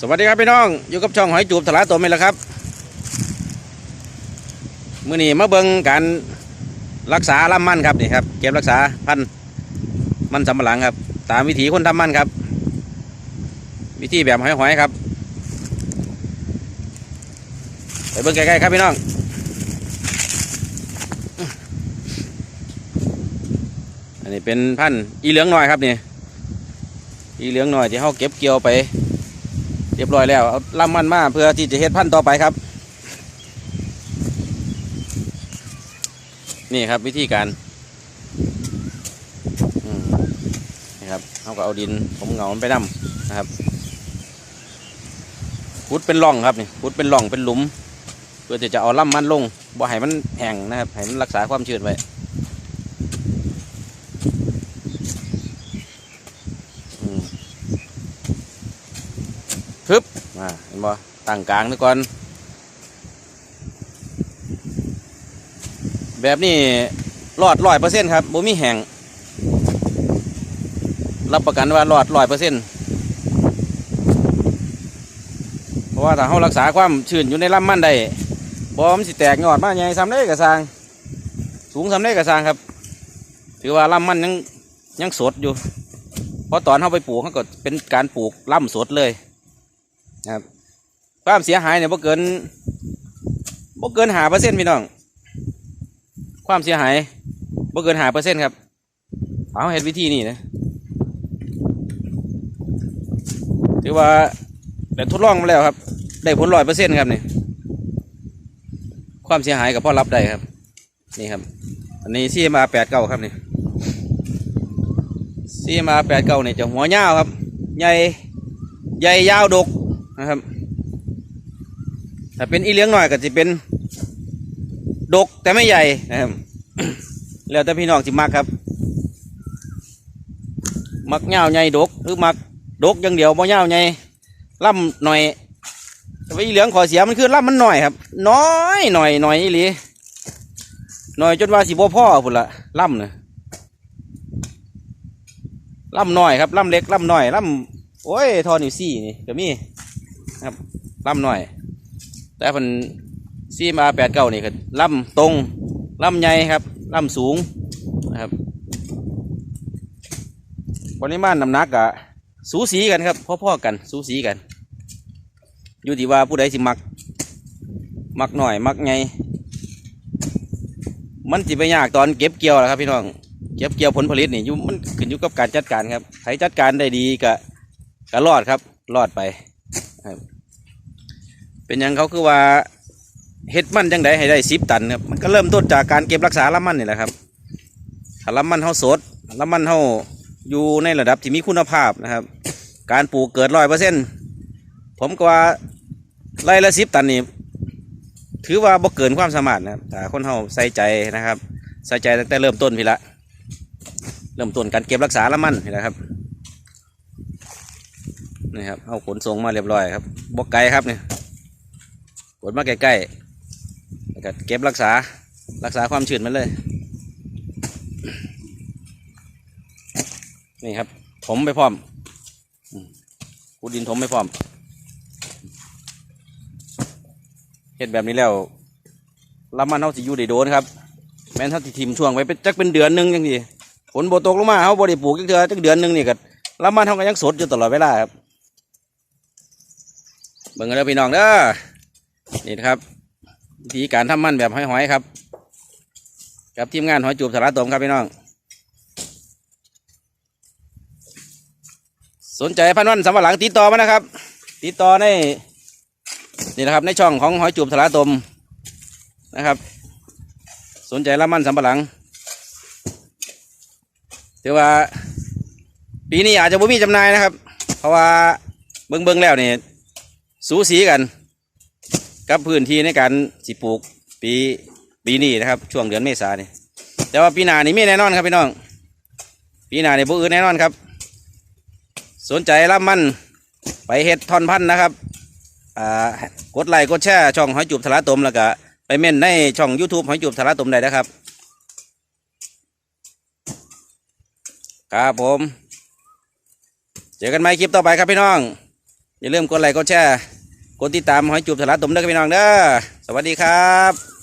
สวัสดีครับพี่น้องอยู่กับช่องหอยจูบถลาตัวไม่ล้วครับมื่อนี้มาเบิงการรักษาลำมันครับนี่ครับเก็บรักษาพันธุ์มันสำปะหลังครับ ตามวิถีคนทำมันครับ วิธีแบบหอยๆครับไปเบิ่งใกล้ๆครับพี่น้องอันนี้เป็นพันธุ์อีเหลืองหน้อยครับนี่อีเหลืองหน้อยที่เขาเก็บเกี่ยวไป เรียบร้อยแล้วเอาลำมันมาเพื่อที่จะเฮ็ดพันธุ์ต่อไปครับ นี่ครับวิธีการนี่ครับเขาก็เอาดินผมเหงามันไปนำนะครับขุดเป็นร่องครับนี่ขุดเป็นร่องเป็นหลุม เพื่อที่จะเอาลำมันลงบ่ให้มันแห้งนะครับให้มันรักษาความชื้นไว้ ปึ๊บมาเห็นบ่ตั้งกลางนี่ก่อน แบบนี้รอดร้อยเปอร์เซ็นต์ครับบ่มีแห้งรับประกันว่ารอดร้อยเปอร์เซ็นต์เพราะว่าถ้าเรารักษาความชื้นอยู่ในลำมันได้บ่มันสิแตกยอดมาใหญ่ซ้ำได้กระสร้างสูงซ้ำได้กระสร้างครับ ถือว่าลำมันยังยังสดอยู่ เพราะตอนเขาไปปลูกเขาก็เป็นการปลูกลำสดเลย ครับ ความเสียหายเนี่ยบ่เกินบ่เกินหาเปอร์เซ็นต์พี่น้อง ความเสียหายบ่เกินหาเปอร์เซ็นต์ครับ เอาเห็นวิธีนี่นะถือว่าได้ทดลองมาแล้วครับ ได้ผลร้อยเปอร์เซ็นต์ครับนี่ความเสียหายกับพ่อรับได้ครับ นี่ครับ อันนี้ซีมาแปดเก้าครับนี่ซีมาแปดเก้าเนี่ยจะหัวยาวครับ ใหญ่ ใหญ่ยาวดก นะครับถ้าเป็นอีเลี้ยงหน่อยก็จะเป็นดกแต่ไม่ใหญ่นะครับแล้วแต่พี่น้องสิมักครับ มักเงาใหญ่ดกหรือมักดกอย่างเดียวบ่เงาใหญ่ล่ำหน่อยแต่ว่าอีเหลืองขอเสียมันคือล่ำมันหน่อยครับ น้อยหน่อยหน่อยอีหลีหน่อยจนว่าสิบ่พ่อพุ่นละล่ำเนี่ยล่ำหน่อยครับล่ำเล็กล่ำหน่อยล่ำโอ้ยทอนิวซี่นี่ก็มี ครับล่ำหน่อย แต่พันซีมาแปดเก้านี่คือล่ำตรงล่ำใหญ่ครับล่ำสูงนะครับปริมาณน้ำหนักอะสูสีกันครับพ่อๆกันสูสีกัน อยู่ที่ว่าผู้ใดสิมัก มักหน่อย มักไงมันสิไปยากตอนเก็บเกี่ยวแหละครับพี่น้องเก็บเกี่ยวผลผลิตนี่ยู่มันขึ้นอยู่กับการจัดการครับใครจัดการได้ดีก็ก็รอดครับรอดไป เป็นหยังเขาคือว่าเฮ็ดมันจังไดให้ได้สิบตันครับมันก็เริ่มต้นจากการเก็บรักษาลำมันนี่แหละครับถ้าลำมันเฮาสดลำมันเฮาอยู่ในระดับที่มีคุณภาพนะครับ การปลูกเกิดร้อยเปอร์เซ็นต์ผมก็ว่าไร่ละสิบตันนี่ถือว่าบ่เกินความสามารถนะครับแต่คนเฮาใส่ใจนะครับ ใส่ใจตั้งแต่เริ่มต้นพี่ละ เริ่มต้นการเก็บรักษาลำมันนี่แหละครับ นี่ครับเอาขนส่งมาเรียบร้อยครับบกไก่ครับเนี่ยกดมาใกล้ๆแล้วก็เก็บรักษารักษาความชื้นมันเลย นี่ครับถมไปพร้อมขุดดินถมไปพร้อมเห็ดแบบนี้แล้วลำมันเขาสิอยู่ได้โดนครับ แม้นเขาสิทิมช่วงไว้เป็นจักเป็นเดือนหนึ่งจังทีฝนโบตกลงมาเขาบริปลูกจักเดือนจักเดือนหนึ่งนี่ก็ลำมันเขาก็ยังสดอยู่ตลอดเวลาครับ เบิ่งกันแล้วพี่น้องเด้อนี่นะครับวิธีการทำมันแบบหอยๆครับ กับทีมงานหอยจูบสาระตมครับพี่น้อง สนใจพันวันสำหรับหลังติดต่อมานะครับ ติดต่อในนี่นะครับในช่องของหอยจูบสาระตมนะครับ สนใจละมันสำปะหลังถือว่า ปีนี้อาจจะบ่มีจำหน่ายนะครับ เพราะว่าเบิ่งเบิ่งๆแล้วเนี่ย สูสีกัน กับพื้นที่ในการสิปลูกปีปีนี้นะครับ ช่วงเดือนเมษาเนี่ยแต่ว่าปีหน้านี่มีแน่นอนครับพี่น้อง ปีหน้านี่บุอื่นแน่นอนครับ สนใจรับมันไปเฮ็ดทอนพันธุ์นะครับอ่ากดไลค์กดแชร์ช่องหอยจูบทะละตมแล้วก็ไปเม่นในช่อง YouTube หอยจูบทะละตมได้นะครับครับผม เจอกันใหม่คลิปต่อไปครับพี่น้อง อย่าลืมกดไลค์กดแชร์ กดติดตามหอยจูบสาระตุ่มเด้อพี่น้องเด้อสวัสดีครับ